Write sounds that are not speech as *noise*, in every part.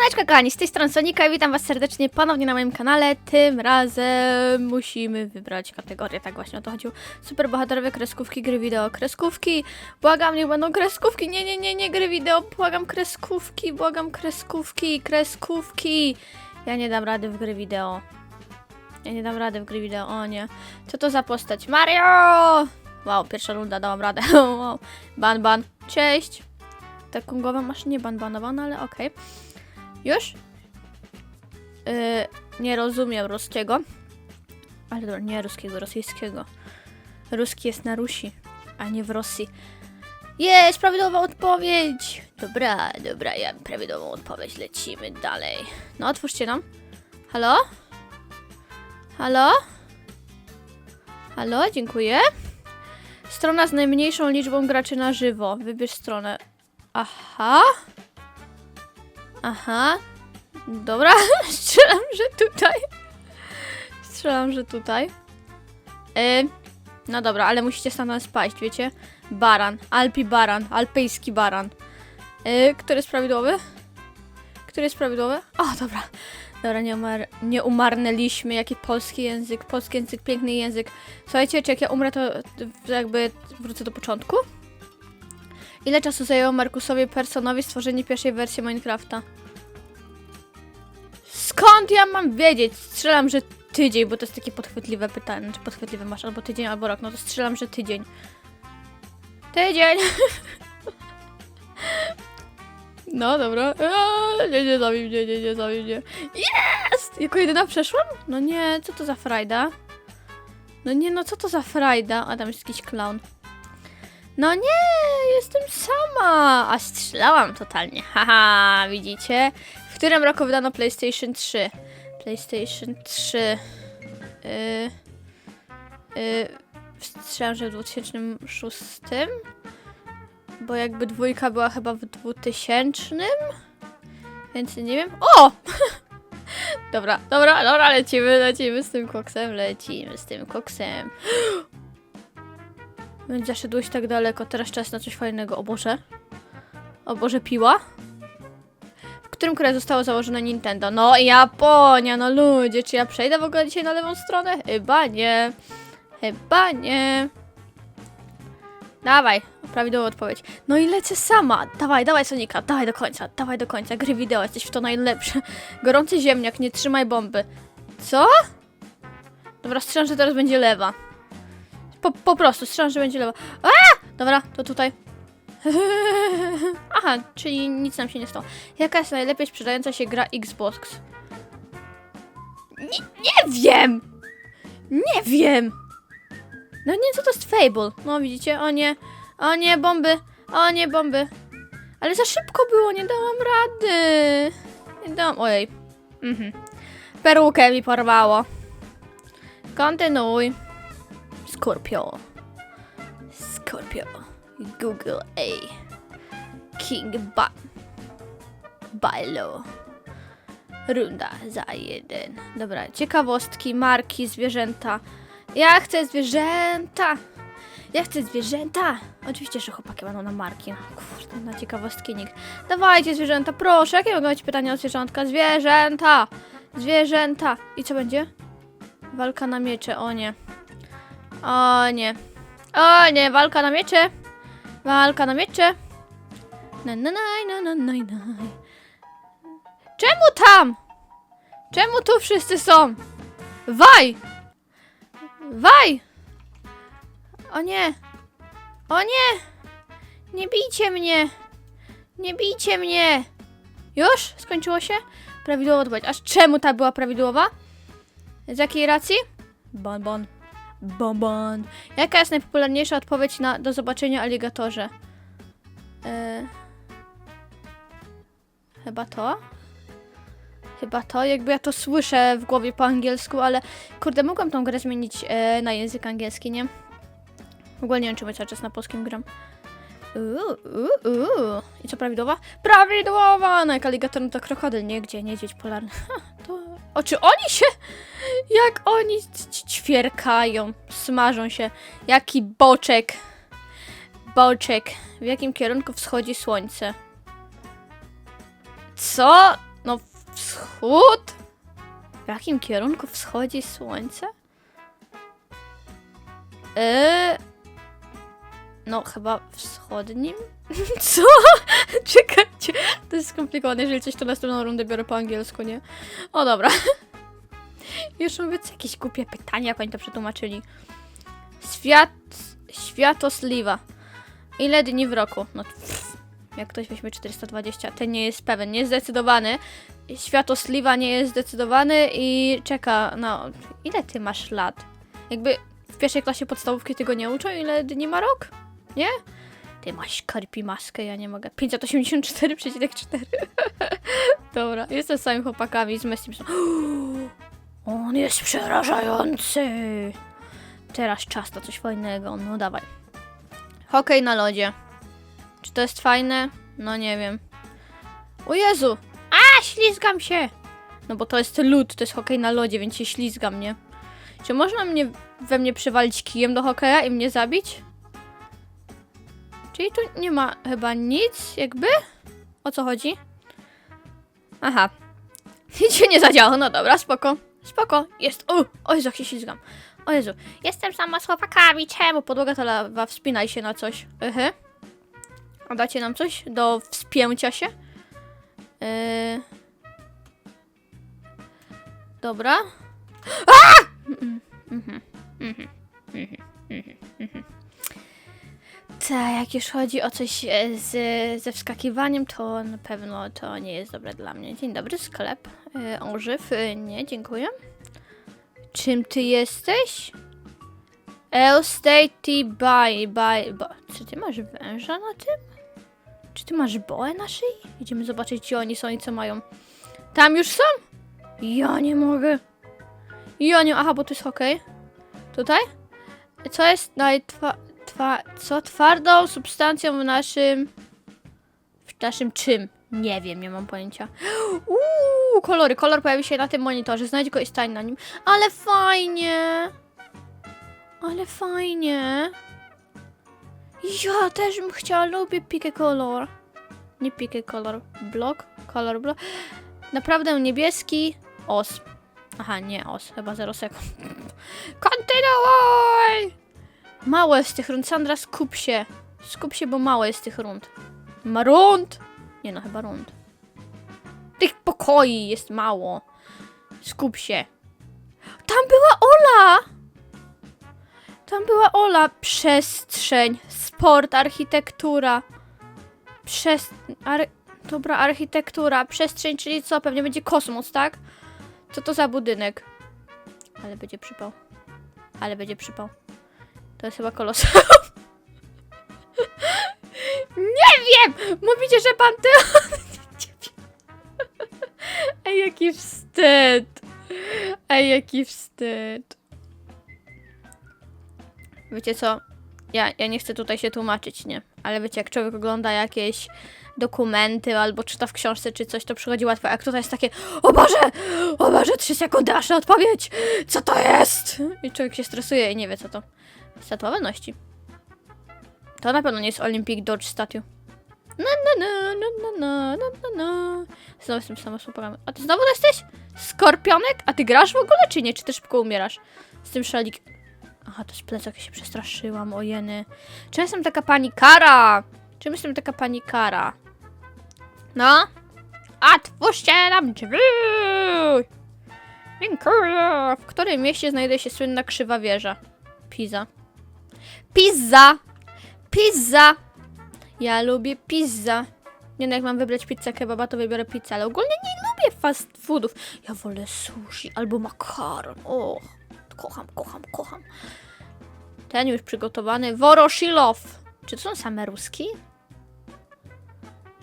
Siemaneczko kochani, z tej strony Sonika i witam was serdecznie ponownie na moim kanale. Tym razem musimy wybrać kategorię, tak właśnie o to chodziło. Super bohaterowie, kreskówki, gry wideo, kreskówki. Błagam, niech będą kreskówki, nie, nie, nie, nie, gry wideo, błagam kreskówki, błagam kreskówki, kreskówki. Ja nie dam rady w gry wideo. Ja nie dam rady w gry wideo, o nie. Co to za postać? Mario! Wow, pierwsza runda, dałam radę. *laughs* wow. Ban, ban, cześć. Taką głowę masz nie banbanowana, ale okej. Już? Yy, nie rozumiem ruskiego. Ale dobra, nie ruskiego, rosyjskiego. Ruski jest na Rusi, a nie w Rosji. Jest prawidłowa odpowiedź! Dobra, dobra, ja mam prawidłową odpowiedź. Lecimy dalej. No, otwórzcie nam. Halo? Halo? Halo, dziękuję. Strona z najmniejszą liczbą graczy na żywo. Wybierz stronę. Aha. Aha. Dobra, *laughs* strzelam, że tutaj. Strzelam, że tutaj. Y, no dobra, ale musicie stamtąd spaść, wiecie? Baran, Alpi baran, alpejski baran. Y, który jest prawidłowy? Który jest prawidłowy? O, dobra. Dobra, nie, umar nie umarnęliśmy. Jaki polski język, polski język, piękny język. Słuchajcie, czy jak ja umrę, to jakby wrócę do początku? Ile czasu zajęło Markusowi Personowi stworzenie pierwszej wersji Minecrafta? Skąd ja mam wiedzieć? Strzelam, że tydzień, bo to jest takie podchwytliwe pytanie. Czy podchwytliwe masz albo tydzień, albo rok. No to strzelam, że tydzień. Tydzień! *laughs* No dobra. Nie, nie zabij mnie, nie, nie zabij mnie. Jest! Jako jedyna przeszłam? No nie, co to za frajda? No nie, no co to za frajda? A tam jest jakiś clown. No nie, jestem sama. A strzelałam totalnie. *laughs* Haha, widzicie? W którym roku wydano PlayStation 3? PlayStation 3. Yy, yy, strzelam, że w 2006. Bo jakby dwójka była chyba w 2000. Więc nie wiem. O! *laughs* dobra, dobra, dobra, lecimy, lecimy z tym koksem, lecimy z tym koksem. *gasps* Więc zaszedłeś tak daleko, teraz czas na coś fajnego. O Boże. O Boże, piła? W którym kraju zostało założone Nintendo? No Japonia, no ludzie, czy ja przejdę w ogóle dzisiaj na lewą stronę? Chyba nie. Chyba nie. Dawaj, prawidłowa odpowiedź. No i lecę sama. Dawaj, dawaj Sonika, dawaj do końca, dawaj do końca. Gry wideo, jesteś w to najlepsze. Gorący ziemniak, nie trzymaj bomby. Co? Dobra, strzelam, że teraz będzie lewa. Po, po prostu, strzelam, że będzie lewa. A! Dobra, to tutaj. *laughs* Aha, czyli nic nam się nie stało. Jaka jest najlepiej sprzedająca się gra Xbox? Nie, nie wiem! Nie wiem! No nie, co to jest Fable? No widzicie, o nie, o nie, bomby, o nie, bomby. Ale za szybko było, nie dałam rady. Nie dałam, ojej. Mhm. Perukę mi porwało. Kontynuuj. Scorpio. Scorpio. Google A. King ba Bailo. Runda za jeden. Dobra, ciekawostki, marki, zwierzęta. Ja chcę zwierzęta! Ja chcę zwierzęta! Oczywiście, że chłopaki będą na marki. Kurde, na ciekawostki nikt. Dawajcie zwierzęta, proszę. Jakie mogą być pytania o zwierzątka? Zwierzęta! Zwierzęta! I co będzie? Walka na miecze, o nie. O nie. O nie, walka na miecze. Walka na miecze. Na na na na na na na. Czemu tam? Czemu tu wszyscy są? Waj! Waj! O nie! O nie! Nie bijcie mnie! Nie bijcie mnie! Już? Skończyło się? Prawidłowa odpowiedź. Aż czemu ta była prawidłowa? Z jakiej racji? Bon bon. Bon bon. Jaka jest najpopularniejsza odpowiedź na do zobaczenia aligatorze? E... Chyba to? Chyba to, jakby ja to słyszę w głowie po angielsku, ale kurde, mogłam tą grę zmienić e, na język angielski, nie? W ogóle nie wiem, czy cały czas na polskim gram. Uuu, uuu, uuu. I co, prawidłowa? Prawidłowa! No jak aligator, no to krokodyl, nie? Gdzie? Niedźwiedź polarny. *laughs* O, czy oni się... Jak oni ćwierkają, smażą się. Jaki boczek. Boczek. W jakim kierunku wschodzi słońce? Co? No, wschód? W jakim kierunku wschodzi słońce? Yy... No, chyba wschodnim? *laughs* Co? Czekajcie, *laughs* to jest skomplikowane. Jeżeli coś, to następną rundę biorę po angielsku, nie? O, dobra. *laughs* Już mówię, co jakieś głupie pytania, jak oni to przetłumaczyli. Świat... Światosliwa. Ile dni w roku? No, pff, jak ktoś weźmie 420, ten nie jest pewien, nie jest zdecydowany. Światosliwa nie jest zdecydowany i czeka na... Ile ty masz lat? Jakby w pierwszej klasie podstawówki tego nie uczą, ile dni ma rok? Nie? Ty masz karpi maskę, ja nie mogę. 584,4. *laughs* Dobra, jestem z samymi chłopakami z Messim. *gasps* On jest przerażający. Teraz czas na coś fajnego, no dawaj. Hokej na lodzie. Czy to jest fajne? No nie wiem. O Jezu! A, ślizgam się! No bo to jest lód, to jest hokej na lodzie, więc się ślizgam, nie? Czy można mnie we mnie przywalić kijem do hokeja i mnie zabić? Czyli tu nie ma chyba nic, jakby? O co chodzi? Aha. *laughs* Nic się nie zadziało, no dobra, spoko. Spoko, jest. O, o Jezu, się ślizgam. O Jezu, jestem sama z chłopakami, czemu? Podłoga to lawa, wspinaj się na coś. Yhy. A dacie nam coś do wspięcia się? Yy... Dobra. *gasps* A! Mhm, mhm, mhm, mhm, mhm, mhm. Tak, jak już chodzi o coś e, z, ze wskakiwaniem, to na pewno to nie jest dobre dla mnie. Dzień dobry, sklep. E, Orzyw. E, nie, dziękuję. Czym ty jesteś? Elstate by, by, by. Czy ty masz węża na tym? Czy ty masz boę na szyi? Idziemy zobaczyć, gdzie oni są i co mają. Tam już są? Ja nie mogę. Ja nie... Aha, bo to jest hokej. Tutaj? Co jest najtwa... Twa, co twardą substancją w naszym... W naszym czym? Nie wiem, nie mam pojęcia. *gasps* Uuu, kolory. Kolor pojawi się na tym monitorze. Znajdź go i stań na nim. Ale fajnie. Ale fajnie. Ja też bym chciała, lubię pikę kolor. Nie pikę kolor. Blok? Kolor blok. Naprawdę niebieski. Os. Aha, nie os. Chyba 0 sekund. *laughs* Kontynuuj! Mało jest tych rund. Sandra, skup się. Skup się, bo mało jest tych rund. Ma rund? Nie no, chyba rund. Tych pokoi jest mało. Skup się. Tam była Ola! Tam była Ola. Przestrzeń, sport, architektura. Przez... Ar... Dobra, architektura, przestrzeń, czyli co? Pewnie będzie kosmos, tak? Co to za budynek? Ale będzie przypał. Ale będzie przypał. To jest chyba koloseum. *laughs* Nie wiem! Mówicie, że Panteon... *laughs* Ej, jaki wstyd. Ej, jaki wstyd. Wiecie co? Ja, ja nie chcę tutaj się tłumaczyć, nie? Ale wiecie, jak człowiek ogląda jakieś dokumenty albo czyta w książce czy coś, to przychodzi łatwo. Jak tutaj jest takie, o Boże, o Boże, trzy sekundy, aż na odpowiedź, co to jest? I człowiek się stresuje i nie wie, co to. Statua wolności. To na pewno nie jest Olympic Dodge Statue. Na na na na na na na na. Znowu jestem sama słupami. A ty znowu jesteś? Skorpionek? A ty grasz w ogóle, czy nie? Czy też szybko umierasz? Z tym szalik... Aha, to jest plecak, się przestraszyłam, ojeny. Czemu jestem taka panikara? Czemu jestem taka panikara? No? Otwórzcie nam drzwi! Dziękuję! W którym mieście znajduje się słynna krzywa wieża? Pizza. Pizza! Pizza! Ja lubię pizza. Nie no, jak mam wybrać pizzę kebaba, to wybiorę pizzę, ale ogólnie nie lubię fast foodów. Ja wolę sushi albo makaron. Och, kocham, kocham, kocham. Ten już przygotowany. Woroshilow. Czy to są same ruski?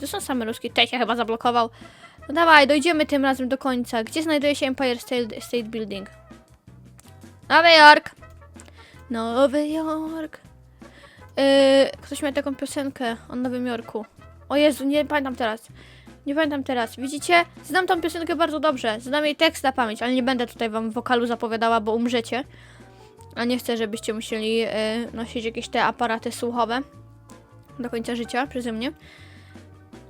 To są same ruski. Tej się chyba zablokował. No dawaj, dojdziemy tym razem do końca. Gdzie znajduje się Empire State, State Building? Nowy Jork. Nowy Jork. Yy, ktoś miał taką piosenkę o Nowym Jorku. O Jezu, nie pamiętam teraz. Nie pamiętam teraz. Widzicie? Znam tą piosenkę bardzo dobrze. Znam jej tekst na pamięć, ale nie będę tutaj wam wokalu zapowiadała, bo umrzecie. A nie chcę, żebyście musieli yy, nosić jakieś te aparaty słuchowe do końca życia przeze mnie.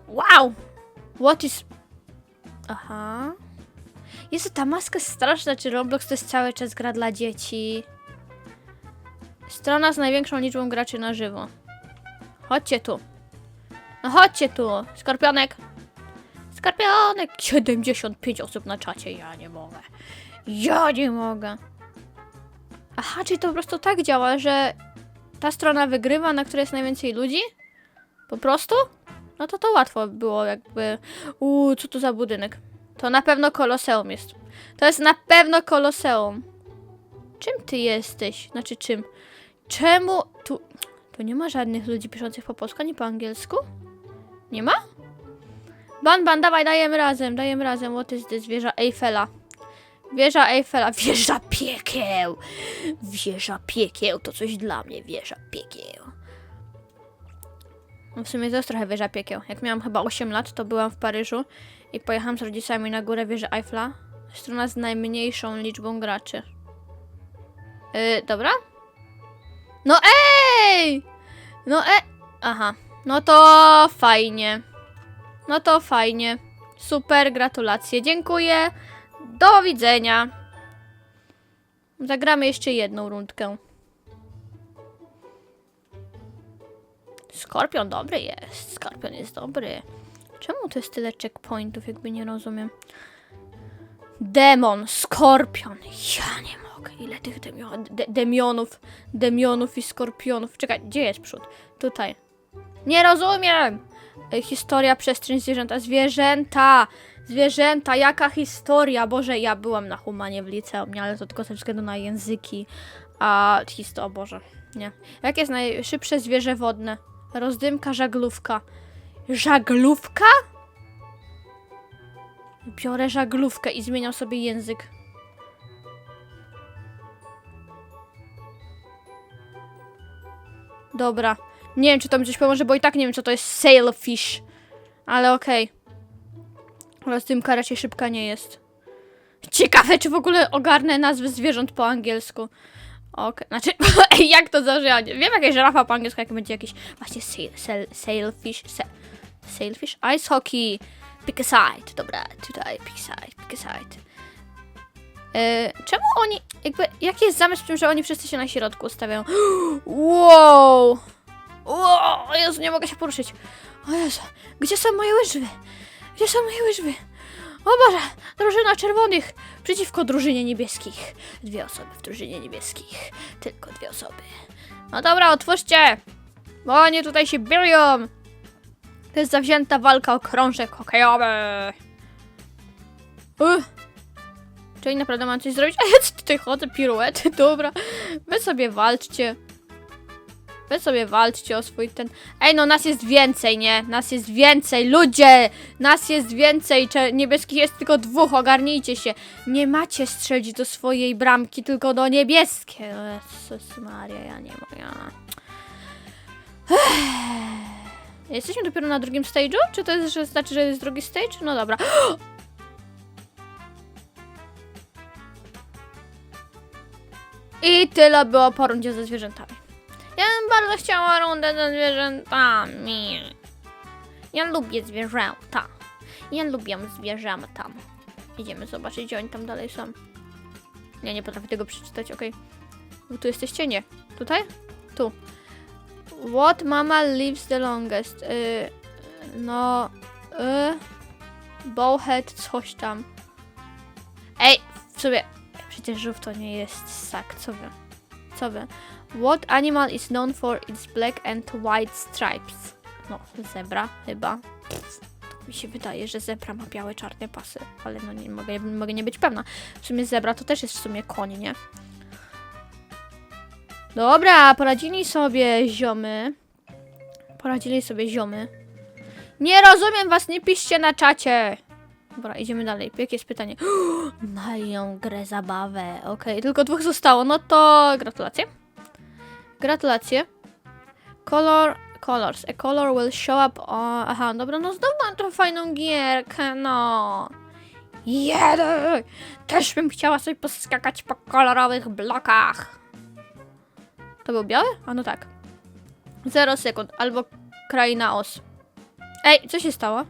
Wow! What is... Aha. Jezu, ta maska straszna. Czy Roblox to jest cały czas gra dla dzieci? Strona z największą liczbą graczy na żywo. Chodźcie tu. No chodźcie tu. Skorpionek. Skorpionek. 75 osób na czacie. Ja nie mogę. Ja nie mogę. Aha, czyli to po prostu tak działa, że ta strona wygrywa, na której jest najwięcej ludzi? Po prostu? No to to łatwo było jakby... Uuu, co to za budynek? To na pewno koloseum jest. To jest na pewno koloseum. Czym ty jesteś? Znaczy czym? Czemu tu... Tu nie ma żadnych ludzi piszących po polsku, ani po angielsku? Nie ma? Ban, ban, dawaj, dajemy razem, dajemy razem. What is this? Wieża Eiffela. Wieża Eiffela. *laughs* Wieża piekieł. Wieża piekieł to coś dla mnie. Wieża piekieł. No w sumie to jest trochę wieża piekieł. Jak miałam chyba 8 lat, to byłam w Paryżu i pojechałam z rodzicami na górę wieży Eiffla. Strona z najmniejszą liczbą graczy. Yy, dobra? No ej! No e... Aha. No to fajnie. No to fajnie. Super, gratulacje. Dziękuję. Do widzenia. Zagramy jeszcze jedną rundkę. Skorpion dobry jest. Skorpion jest dobry. Czemu to jest tyle checkpointów, jakby nie rozumiem. Demon, skorpion. Ja nie mogę. Ile tych demio de demionów, demionów i skorpionów. Czekaj, gdzie jest przód? Tutaj. Nie rozumiem. E, Historia, przestrzeń, zwierzęta. Zwierzęta! Zwierzęta, jaka historia? Boże, ja byłam na humanie w liceum, ale to tylko ze względu na języki. A historia, o Boże, nie. Jakie jest najszybsze zwierzę wodne? Rozdymka, żaglówka. Żaglówka? Biorę żaglówkę i zmieniam sobie język. Dobra. Nie wiem, czy to mi coś pomoże, bo i tak nie wiem, co to jest sailfish. Ale okej. Rozdymka raczej szybka nie jest. Ciekawe, czy w ogóle ogarnę nazwy zwierząt po angielsku. Okej, znaczy, *laughs* ej, jak to zażyć? Wiem jakieś żerafa po angielsku, jak będzie jakiś właśnie sail, sail, sailfish, sa, sailfish, ice hockey, pick a side, dobra, tutaj pick a side, pick a side. E, czemu oni, jakby, jaki jest zamysł w tym, że oni wszyscy się na środku ustawiają? *gasps* Wow! Wow, o Jezu, nie mogę się poruszyć. O Jezu, gdzie są moje łyżwy? Gdzie są moje łyżwy? O Boże, drużyna czerwonych przeciwko drużynie niebieskich. Dwie osoby w drużynie niebieskich. Tylko dwie osoby. No dobra, otwórzcie! Bo oni tutaj się biją! To jest zawzięta walka o krążek hokejowy. Uch. Czyli naprawdę mam coś zrobić? *laughs* A ja tutaj chodzę, piruety, *laughs* dobra. Wy sobie walczcie. Wy sobie walczcie o swój ten... Ej, no nas jest więcej, nie? Nas jest więcej, ludzie! Nas jest więcej, Cze- niebieskich jest tylko dwóch, ogarnijcie się. Nie macie strzelić do swojej bramki, tylko do niebieskiej. Jezus Maria, ja nie mogę. Jesteśmy dopiero na drugim stage'u? Czy to jest, że znaczy, że jest drugi stage? No dobra. *gasps* I tyle było po rundzie ze zwierzętami. Ja bym bardzo chciała rundę ze zwierzętami. Ja lubię zwierzęta. Ja lubię zwierzęta. Idziemy zobaczyć, gdzie oni tam dalej są. Ja nie potrafię tego przeczytać, okej. Wy Tu jesteście? Nie. Tutaj? Tu. What mama lives the longest? Y, no... Y, bowhead coś tam. Ej, w sobie... Przecież żółw to nie jest ssak, co wy? Co wy? What animal is known for its black and white stripes? No, zebra chyba. Pff, mi się wydaje, że zebra ma białe, czarne pasy, ale no nie mogę, mogę nie być pewna. W sumie zebra to też jest w sumie koń, nie? Dobra, poradzili sobie ziomy. Poradzili sobie ziomy. Nie rozumiem was, nie piszcie na czacie. Dobra, idziemy dalej. Jakie jest pytanie? *gasps* Mają grę zabawę. Okej, tylko dwóch zostało. No to gratulacje. Gratulacje. Color, colors. A color will show up on... Aha, dobra, no znowu mam tą fajną gierkę, no. Jeden! Też bym chciała sobie poskakać po kolorowych blokach. To był biały? A no tak. Zero sekund. Albo kraina os. Ej, co się stało?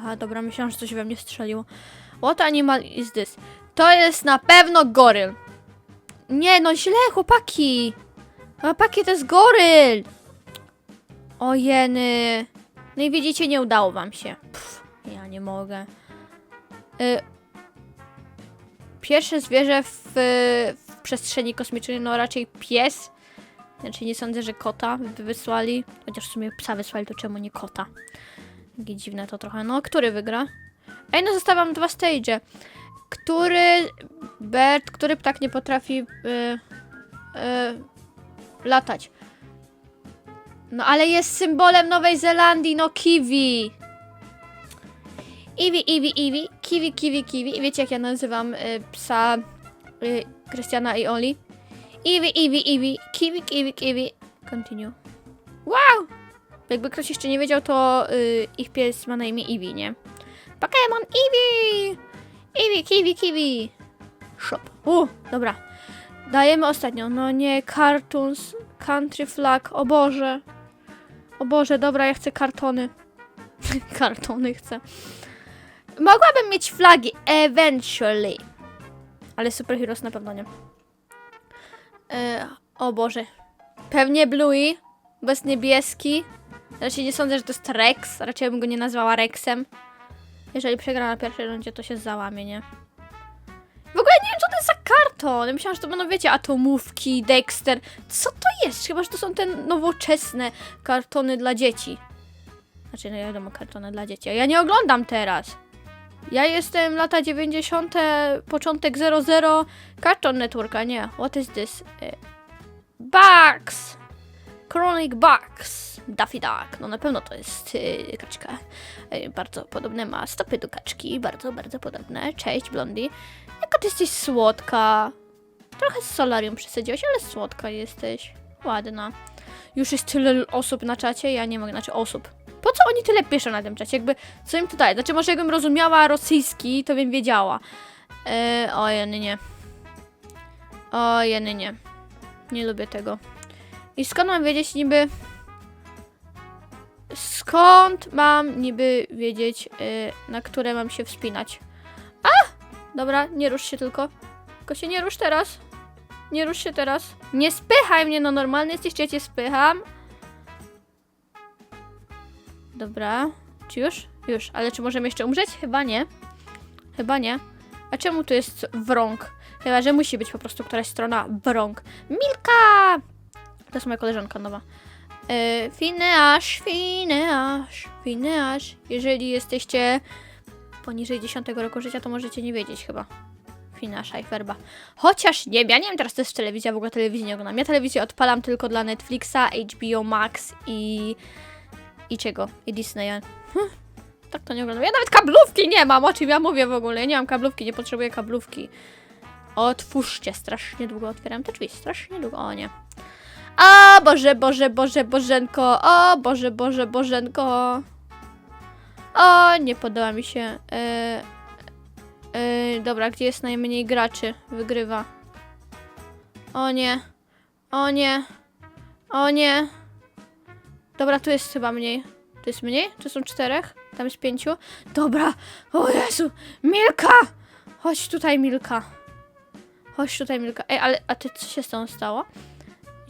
Aha, dobra, myślałam, że coś we mnie strzeliło. What animal is this? To jest na pewno goryl. Nie, no źle, chłopaki. Chłopaki, to jest goryl. O jeny. No i widzicie, nie udało wam się. Pff, ja nie mogę. Y Pierwsze zwierzę w, w przestrzeni kosmicznej, no raczej pies. Znaczy nie sądzę, że kota by wysłali. Chociaż w sumie psa wysłali, to czemu nie kota? Jakie dziwne to trochę. No, który wygra? Ej, no zostawiam dwa stage. Który bird, który ptak nie potrafi y, y, latać? No ale jest symbolem Nowej Zelandii, no kiwi. Iwi, Iwi, Iwi, kiwi, kiwi, kiwi. Wiecie jak ja nazywam y, psa y, Krystiana i Oli? Iwi, Iwi, Iwi, kiwi, kiwi, kiwi. Continue. Wow! Jakby ktoś jeszcze nie wiedział, to y, ich pies ma na imię Iwi, nie? Pokémon Eevee! Eevee, kiwi, kiwi! Shop. U, dobra. Dajemy ostatnią. No nie, cartoons, country flag, o Boże. O Boże, dobra, ja chcę kartony. *laughs* kartony chcę. Mogłabym mieć flagi, eventually. Ale superheroes na pewno nie. E, o Boże. Pewnie Bluey, jest niebieski. Raczej nie sądzę, że to jest Rex. Raczej bym go nie nazwała Rexem. Jeżeli przegra na pierwszej rundzie, to się załamie, nie? W ogóle nie wiem, co to jest za karton. Ja myślałam, że to będą, wiecie, atomówki, Dexter. Co to jest? Chyba, że to są te nowoczesne kartony dla dzieci. Znaczy, no wiadomo, kartony dla dzieci. Ja nie oglądam teraz. Ja jestem lata 90., początek 00, Cartoon Networka, nie. What is this? Y, Bugs! Chronic Bugs. Daffy Duck. No na pewno to jest yy, kaczka. Yy, bardzo podobne ma stopy do kaczki. Bardzo, bardzo podobne. Cześć, Blondie. Jaka ty jesteś słodka. Trochę z solarium przesadziłaś, ale słodka jesteś. Ładna. Już jest tyle osób na czacie, ja nie mogę, znaczy osób. Po co oni tyle piszą na tym czacie? Jakby, co im tutaj? Znaczy, może jakbym rozumiała rosyjski, to bym wiedziała. Yy, o, jeny nie. O, jeny nie. Nie lubię tego. I skąd mam wiedzieć niby... Skąd mam niby wiedzieć, yy, na które mam się wspinać? A! Dobra, nie rusz się tylko. Tylko się nie rusz teraz. Nie rusz się teraz. Nie spychaj mnie, no normalny jesteś, czy ja cię spycham? Dobra. Czy już? Już. Ale czy możemy jeszcze umrzeć? Chyba nie. Chyba nie. A czemu tu jest wrąg? Chyba, że musi być po prostu któraś strona wrąg. Milka! To jest moja koleżanka nowa. Yy, Fineasz, Fineasz, Fineasz. Jeżeli jesteście poniżej 10 roku życia, to możecie nie wiedzieć chyba. Fineasza i Ferba. Chociaż nie, ja nie wiem teraz, to jest telewizja, w ogóle telewizji nie oglądam. Ja telewizję odpalam tylko dla Netflixa, HBO Max i... i czego? I Disneya. Hm, tak to nie oglądam. Ja nawet kablówki nie mam, o czym ja mówię w ogóle. Ja nie mam kablówki, nie potrzebuję kablówki. Otwórzcie, strasznie długo otwieram te drzwi, strasznie długo, o nie. O Boże, Boże, Boże, Bożenko, o Boże, Boże, Bożenko. O, nie podoba mi się. E, e, dobra, gdzie jest najmniej graczy? Wygrywa. O nie. O nie. O nie. Dobra, tu jest chyba mniej. Tu jest mniej? Tu są czterech? Tam jest pięciu? Dobra. O Jezu. Milka! Chodź tutaj, Milka. Chodź tutaj, Milka. Ej, ale a ty co się z tą stało?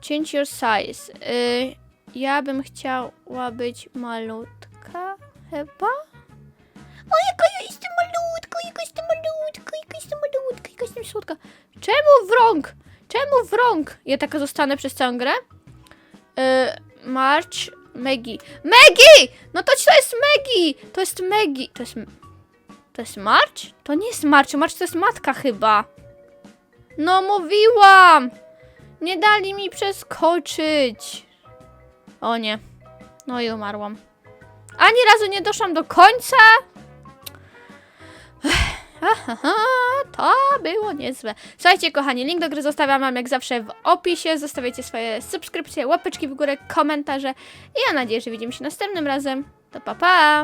Change your size. Y, ja bym chciała być malutka, chyba? O, jaka ja jestem malutka, jaka jestem malutka, jaka jestem malutka, jaka jestem słodka. Czemu wrąg? Czemu wrąg? Ja taka zostanę przez całą grę? Y, March, Maggie. Maggie! No to to jest Maggie! To jest Maggie. To jest... To jest March? To nie jest March, March to jest matka chyba. No mówiłam! Nie dali mi przeskoczyć. O nie. No i umarłam. Ani razu nie doszłam do końca. To było niezłe. Słuchajcie, kochani, link do gry zostawiam wam jak zawsze w opisie. Zostawiajcie swoje subskrypcje, łapeczki w górę, komentarze. I ja nadzieję, że widzimy się następnym razem. To pa pa!